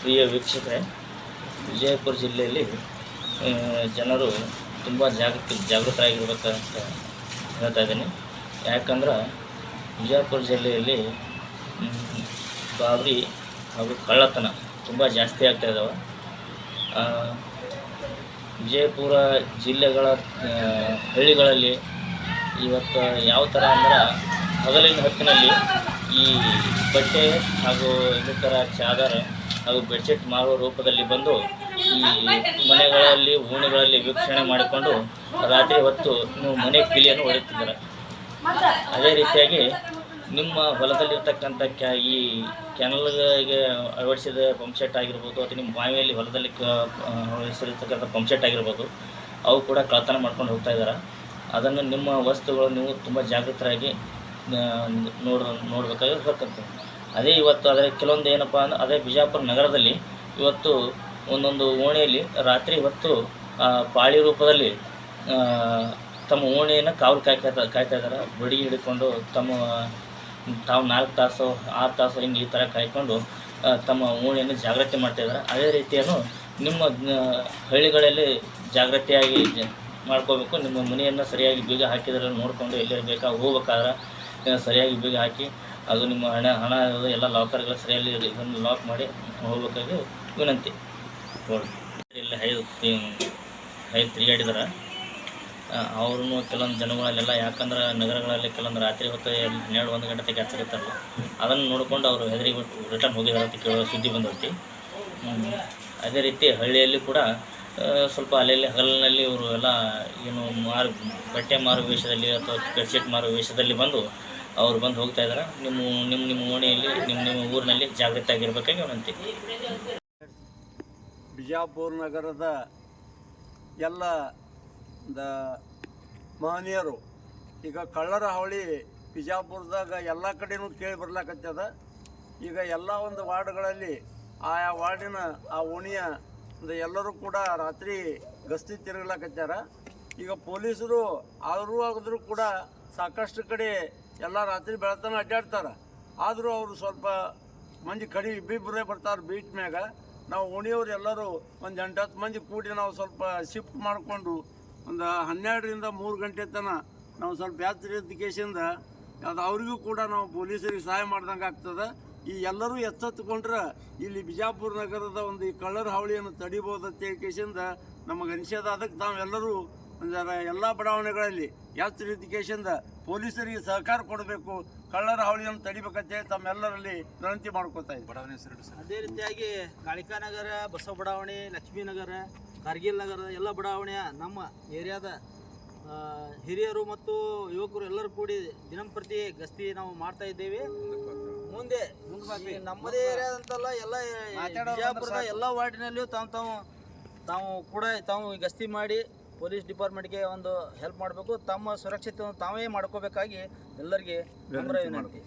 ಪ್ರಿಯ ವೀಕ್ಷಕರೇ, ವಿಜಯಪುರ ಜಿಲ್ಲೆಯಲ್ಲಿ ಜನರು ತುಂಬ ಜಾಗೃತಿ, ಜಾಗೃತರಾಗಿರ್ಬೇಕಂತ ಹೇಳ್ತಾ ಇದ್ದೀನಿ. ಯಾಕಂದ್ರೆ ವಿಜಯಪುರ ಜಿಲ್ಲೆಯಲ್ಲಿ ಬಾಬರಿ ಹಾಗೂ ಕಳ್ಳತನ ತುಂಬ ಜಾಸ್ತಿ ಆಗ್ತಾ ಇದ್ದಾವೆ ವಿಜಯಪುರ ಜಿಲ್ಲೆಗಳ ಹಳ್ಳಿಗಳಲ್ಲಿ ಇವತ್ತು ಯಾವ ಥರ ಅಂದ್ರೆ, ಹಗಲಿನ ಹೊತ್ತಿನಲ್ಲಿ ಈ ಬಟ್ಟೆ ಹಾಗೂ ಇನ್ನಿತರ ಚಾದರ ಹಾಗೂ ಬೆಡ್ಶೀಟ್ ಮಾರುವ ರೂಪದಲ್ಲಿ ಬಂದು ಈ ಮನೆಗಳಲ್ಲಿ ಓಣಿಗಳಲ್ಲಿ ವೀಕ್ಷಣೆ ಮಾಡಿಕೊಂಡು ರಾತ್ರಿ ಹೊತ್ತು ನೀವು ಮನೆ ಕಿಲಿಯನ್ನು ಹೊಡೆಯುತ್ತಿದ್ದಾರೆ ಅದೇ ರೀತಿಯಾಗಿ ನಿಮ್ಮ ಹೊಲದಲ್ಲಿರ್ತಕ್ಕಂಥ ಕ್ಯಾ ಈ ಕೆನಲ್ಗೆ ಅಳವಡಿಸಿದ ಪಂಪ್ಸೆಟ್ ಆಗಿರ್ಬೋದು ಅಥವಾ ನಿಮ್ಮ ಬಾವಿಯಲ್ಲಿ ಹೊಲದಲ್ಲಿ ಕ ಆ, ಅಳವಡಿಸಿರ್ತಕ್ಕಂಥ ಪಂಪ್ಸೆಟ್ ಆಗಿರ್ಬೋದು ಅವು ಕೂಡ ಕಳ್ಳತನ ಮಾಡ್ಕೊಂಡು ಹೋಗ್ತಾ ಇದ್ದಾರೆ. ಅದನ್ನು ನಿಮ್ಮ ವಸ್ತುಗಳು ನೀವು ತುಂಬ ಜಾಗೃತರಾಗಿ ನೋಡ್ ನೋಡ ನೋಡಬೇಕಾಗಿ ಅದೇ ಇವತ್ತು ಅದರ ಕೆಲವೊಂದು ಏನಪ್ಪ ಅಂದ್ರೆ, ಅದೇ ಬಿಜಾಪುರ ನಗರದಲ್ಲಿ ಇವತ್ತು ಒಂದೊಂದು ಓಣಿಯಲ್ಲಿ ರಾತ್ರಿ ಹೊತ್ತು ಪಾಳಿ ರೂಪದಲ್ಲಿ ತಮ್ಮ ಓಣಿಯನ್ನು ಕಾವಲು ಕಾಯ್ತಾ ಕಾಯ್ತಾ ಇದ್ದಾರೆ. ಬಡಿ ಹಿಡ್ಕೊಂಡು ತಮ್ಮ, ತಾವು ನಾಲ್ಕು ತಾಸು, ಆರು ತಾಸು ಹಿಂಗೆ ಈ ಥರ ಕಾಯ್ಕೊಂಡು ತಮ್ಮ ಓಣಿಯನ್ನು ಜಾಗೃತಿ ಮಾಡ್ತಾ ಇದ್ದಾರೆ. ಅದೇ ರೀತಿಯನ್ನು ನಿಮ್ಮ ಹಳ್ಳಿಗಳಲ್ಲಿ ಜಾಗೃತಿಯಾಗಿ ಮಾಡ್ಕೋಬೇಕು. ನಿಮ್ಮ ಮನೆಯನ್ನು ಸರಿಯಾಗಿ ಬೀಗ ಹಾಕಿದ್ರೆ ನೋಡಿಕೊಂಡು ಎಲ್ಲಿರಬೇಕಾ, ಹೋಗ್ಬೇಕಾದ್ರೆ ಸರಿಯಾಗಿ ಬೀಗ ಹಾಕಿ ಅದು ನಿಮ್ಮ ಹಣ ಹಣ ಎಲ್ಲ ಲಾಕರ್ಗಳು ಇರಲಿ. ಇದನ್ನು ಲಾಕ್ ಮಾಡಿ ಹೋಗ್ಬೇಕಾಗಿ ವಿನಂತಿ. ನೋಡಿ. ಇಲ್ಲಿ ಹೈ ಐದು ತಿರುಗಾಡಿದಾರೆ. ಅವ್ರೂ ಕೆಲವೊಂದು ಜನಗಳಲ್ಲೆಲ್ಲ ಯಾಕಂದ್ರೆ ನಗರಗಳಲ್ಲಿ ಕೆಲವೊಂದು ರಾತ್ರಿ ಹೊತ್ತು ಹನ್ನೆರಡು, ಒಂದು ಗಂಟೆ ಕೆಲಸ ಇರ್ತಾರಲ್ಲ ಅದನ್ನು ನೋಡಿಕೊಂಡು ಅವರು ಹೆದರಿ ರಿಟರ್ನ್ ಹೋಗಿದ್ದಾರೆ ಅಂತ ಕೇಳೋ ಸುದ್ದಿ ಬಂದೈತಿ. ಅದೇ ರೀತಿ ಹಳ್ಳಿಯಲ್ಲಿ ಕೂಡ ಸ್ವಲ್ಪ ಅಲ್ಲಲ್ಲಿ ಹಗಲಿನಲ್ಲಿ ಇವರು ಎಲ್ಲ ಏನು ಮಾರು, ಬಟ್ಟೆ ಮಾರು ವೇಷದಲ್ಲಿ ಅಥವಾ ಬೆಡ್ಶೀಟ್ ಮಾರು ವೇಷದಲ್ಲಿ ಬಂದು ಅವ್ರು ಬಂದು ಹೋಗ್ತಾ ಇದ್ದಾರೆ ನಿಮ್ಮ ನಿಮ್ಮ ನಿಮ್ಮ ಓಣಿಯಲ್ಲಿ, ನಿಮ್ಮ ನಿಮ್ಮ ಊರಿನಲ್ಲಿ ಜಾಗೃತಿ ಆಗಿರ್ಬೇಕಾಗಿ ವಿನಂತಿ ಬಿಜಾಪುರ ನಗರದ ಎಲ್ಲ ದ ಮಹನೀಯರು, ಈಗ ಕಳ್ಳರ ಹಾವಳಿ ಬಿಜಾಪುರದಾಗ ಎಲ್ಲ ಕಡೆನೂ ಕೇಳಿ ಬರ್ಲಾಕತ್ತದ. ಈಗ ಎಲ್ಲ ಒಂದು ವಾರ್ಡ್ಗಳಲ್ಲಿ ಆಯಾ ವಾರ್ಡಿನ, ಆ ಓಣಿಯ ಎಲ್ಲರೂ ಕೂಡ ರಾತ್ರಿ ಗಸ್ತಿ ತಿರುಗ್ಲಾಕತ್ಯಾರ ಈಗ ಪೊಲೀಸರು ಆದರೂ ಆಗಿದ್ರು ಕೂಡ ಸಾಕಷ್ಟು ಕಡೆ ಎಲ್ಲ ರಾತ್ರಿ ಬೆಳತನ ಅಡ್ಡಾಡ್ತಾರೆ. ಆದರೂ ಅವರು ಸ್ವಲ್ಪ ಮಂದಿ ಕಡಿ ಇಬ್ಬಿಬ್ಬರೇ ಬರ್ತಾರೆ ಬೀಚ್ ಮ್ಯಾಗ. ನಾವು ಓಣಿಯವ್ರು ಎಲ್ಲರೂ ಒಂದು ಎಂಟು ಹತ್ತು ಮಂದಿ ಕೂಡಿ ನಾವು ಸ್ವಲ್ಪ ಶಿಫ್ಟ್ ಮಾಡಿಕೊಂಡು ಒಂದು ಹನ್ನೆರಡರಿಂದ ಮೂರು ಗಂಟೆ ತನಕ ನಾವು ಸ್ವಲ್ಪ ಎಚ್ಚರಿಕೆಯಿಂದ ಅದು ಅವರಿಗೂ ಕೂಡ ನಾವು ಪೊಲೀಸರಿಗೆ ಸಹಾಯ ಮಾಡ್ದಂಗೆ ಆಗ್ತದೆ. ಈ ಎಲ್ಲರೂ ಎಚ್ಚೆತ್ತುಕೊಂಡ್ರೆ ಇಲ್ಲಿ ಬಿಜಾಪುರ ನಗರದ ಒಂದು ಈ ಕಳ್ಳರ ಹಾವಳಿಯನ್ನು ತಡಿಬೋದು ಅಂತ ಹೇಳಿಕೆಸಿಂದ ನಮಗೆ ಅನಿಸ್ಯದ. ಅದಕ್ಕೆ ತಾವೆಲ್ಲರೂ ಎಲ್ಲ ಬಡಾವಣೆಗಳಲ್ಲಿ ಎಚ್ಚರಿಕೆಯಿಂದ ಪೊಲೀಸರಿಗೆ ಸಹಕಾರ ಕೊಡಬೇಕು ಕಳ್ಳರ ಹಾವಳಿಯನ್ನು ತಡಿಬೇಕಂತ ಹೇಳಿ ತಮ್ಮೆಲ್ಲರಲ್ಲಿ ವಿನಂತಿ ಮಾಡ್ಕೊತಾ ಇದ್ದೀನಿ. ಅದೇ ರೀತಿಯಾಗಿ ಕಾಳಿಕಾ ನಗರ ಬಸವ ಬಡಾವಣೆ ಲಕ್ಷ್ಮೀ ನಗರ ಕಾರ್ಗಿಲ್ ನಗರ ಎಲ್ಲ ಬಡಾವಣೆಯ ನಮ್ಮ ಏರಿಯಾದ ಹಿರಿಯರು ಮತ್ತು ಯುವಕರು ಎಲ್ಲರೂ ಕೂಡಿ ದಿನಂಪ್ರತಿ ಗಸ್ತಿ ನಾವು ಮಾಡ್ತಾ ಇದ್ದೇವೆ. ಮುಂದೆ ನಮ್ಮದೇ ನಮ್ಮದೇ ಏರಿಯಾದಂತಲ್ಲ ಎಲ್ಲ ಬಿಜಾಪುರದ ಎಲ್ಲ ವಾರ್ಡಿನಲ್ಲಿಯೂ ತಾವು ತಾವು ತಾವು ಕೂಡ ತಾವು ಗಸ್ತಿ ಮಾಡಿ ಪೊಲೀಸ್ ಡಿಪಾರ್ಟ್ಮೆಂಟ್ಗೆ ಒಂದು ಹೆಲ್ಪ್ ಮಾಡಬೇಕು. ತಮ್ಮ ಸುರಕ್ಷತೆಯನ್ನು ತಾವೇ ಮಾಡ್ಕೋಬೇಕಾಗಿ ಎಲ್ಲರಿಗೆ ವಿನಂತಿ.